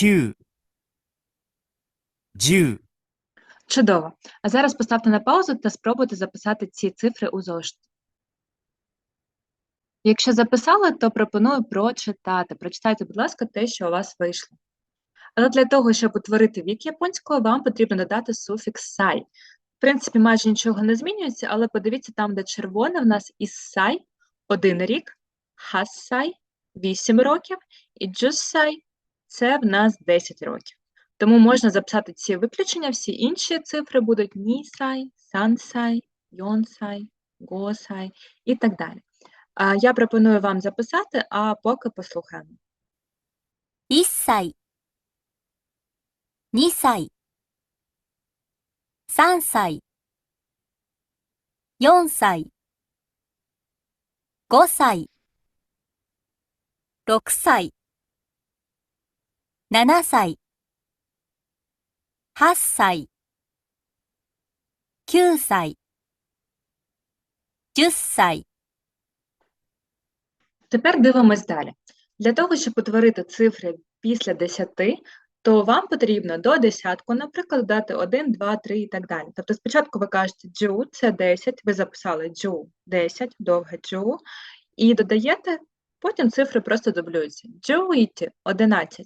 9、10、Чудово! А зараз поставте на паузу та спробуйте записати ці цифри у зошит. Якщо записали, то пропоную прочитати. Прочитайте, будь ласка, те, що у вас вийшло. Але для того, щоб утворити вік японською, вам потрібно додати суфікс сай. В принципі, майже нічого не змінюється, але подивіться там, де червоне, в нас із сай один рік, хассай 8 років і джуссай це в нас 10 років. Тому можна записати ці виключення, всі інші цифри будуть нісай, сансай, йонсай, госай і так далі. А, Я пропоную вам записати, а поки послухаємо. 1歳、2歳、3歳、4歳、5歳、6歳、 7歳、8歳、9歳、10歳、 Тепер дивимось далі. Для того, щоб утворити цифри після 10, то вам потрібно до десятку, наприклад, дати 1, 2, 3 і так далі. Тобто спочатку ви кажете джу, це 10, ви записали джу 10, довге джу, і додаєте, потім цифри просто дублюються. Джуїті 11,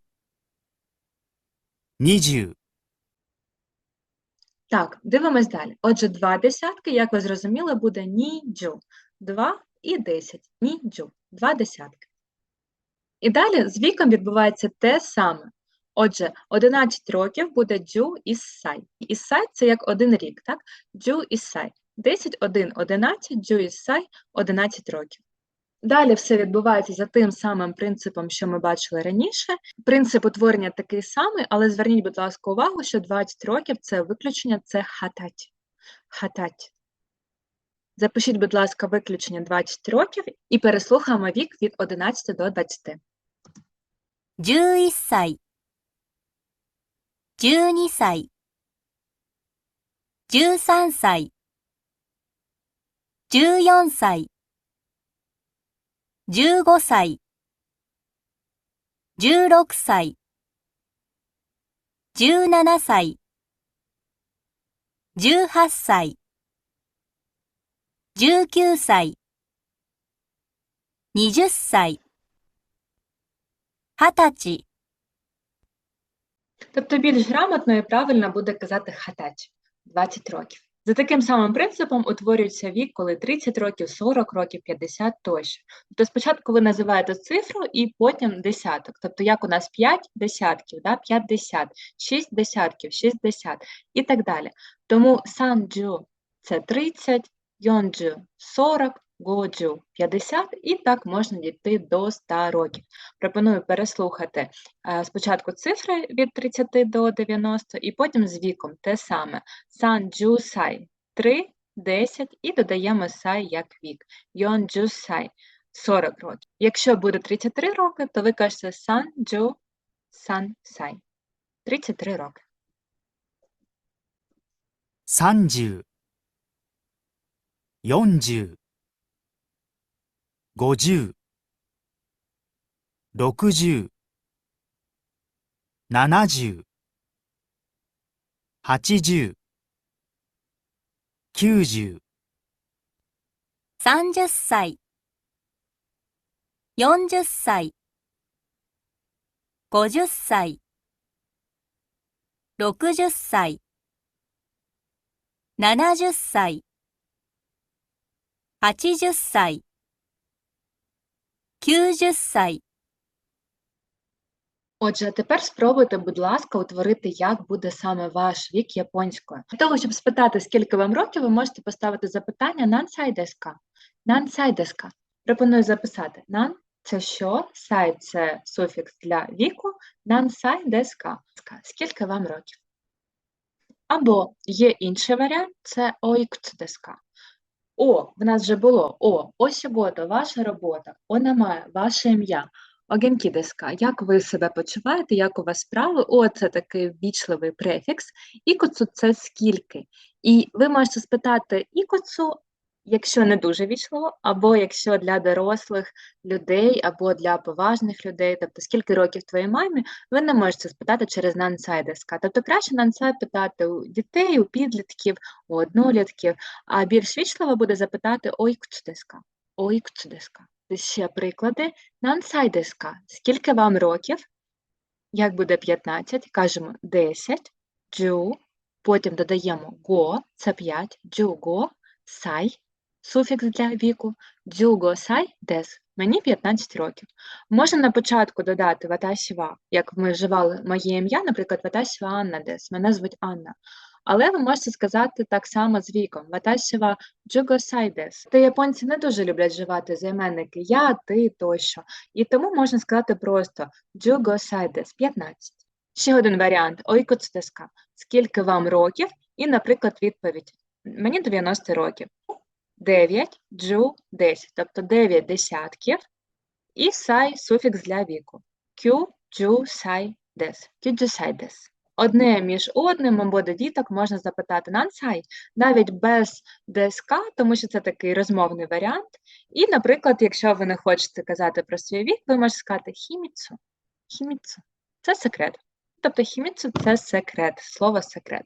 20、Так, дивимось далі. Отже, два десятки, як ви зрозуміли, буде ніджу. 2 і 10. Ніджу. Два десятки. І далі з віком відбувається те саме. Отже, 11 років буде джу іссай. Іссай – це як один рік, так? Джу іссай. 10, 1, 11, джу іссай – 11 років. Далі все відбувається за тим самим принципом, що ми бачили раніше. Принцип утворення такий самий, але зверніть, будь ласка, увагу, що 20 років – це виключення, це хатать. Хатать. Запишіть, будь ласка, виключення 20 років і переслухаємо вік від 11 до 20. 11歳、12歳、13歳、14歳、 15歳、16歳、17歳、18歳、19歳、20歳、20歳、 Тобто більш грамотно і правильно буде казати хатач 20 років. За таким самим принципом утворюється вік, коли 30 років, 40 років, 50 тощо. Тобто спочатку ви називаєте цифру і потім десяток. Тобто як у нас 5 десятків, да? 50, 6 десятків, 60 і так далі. Тому санджу – це 30, йонджу – 40, годжу – 50 і так можна дійти до 100 років. Пропоную переслухати е, спочатку цифри від 30 до 90 і потім з віком те саме. Санджу сай 3, 10 і додаємо сай як вік. Йонджу сай 40 років. Якщо буде 33 роки, то ви кажете санджу сан сай. 33 роки. 30、40、五十、六十、七十、八十、九十、三十歳、四十歳、五十歳、六十歳、七十歳、八十歳、90歳。Отже, тепер спробуйте, будь ласка, утворити, як буде саме ваш вік японською. Для того, щоб спитати, скільки вам років, ви можете поставити запитання «Нансай деска?» «Нансай деска?» Пропоную записати «нан» – це що, «сай» – це суфікс для віку, «нансай деска?» – скільки вам років. Або є інший варіант – це «оікутсу деска?» О, в нас вже було О, осігото, ваша робота, онамає, ваше ім'я. Огенкі деска, як ви себе почуваєте, як у вас справи? О, це такий ввічливий префікс. Ікоцу це скільки. І ви можете спитати ікоцу, якщо не дуже вічливо, або якщо для дорослих людей, або для поважних людей, тобто скільки років твоїй мамі, ви не можете спитати через нансай деска. Тобто краще нансай питати у дітей, у підлітків, у однолітків, а більш вічливо буде запитати ойкцу деска. Ойкцу деска. Ще приклади. Нансай деска. Скільки вам років? Як буде 15? Кажемо 10, джу, потім додаємо го, це 5, джуго, сай, суфікс для віку, джуго сай дес. Мені 15 років. Можна на початку додати ваташіва, як ми вживали моє ім'я, наприклад, ваташіва Анна дес. Мене звуть Анна. Але ви можете сказати так само з віком. Ваташіва джуго сай дес. Та японці не дуже люблять вживати займенники я, ти тощо. І тому можна сказати просто джуго дес 15. Ще один варіант ойкоцу деска. Скільки вам років? І, наприклад, відповідь. Мені 90 років. 9, джу, 10. Тобто 9 десятків. І сай суфікс для віку. Кю, джу, сай, дес. Кю, сай, дес. Одне між одним або до діток можна запитати нансай, навіть без ДСК, тому що це такий розмовний варіант. І, наприклад, якщо ви не хочете казати про свій вік, ви можете сказати хіміцу. Хіміцу. Це секрет. Тобто хіміцу це секрет, слово секрет.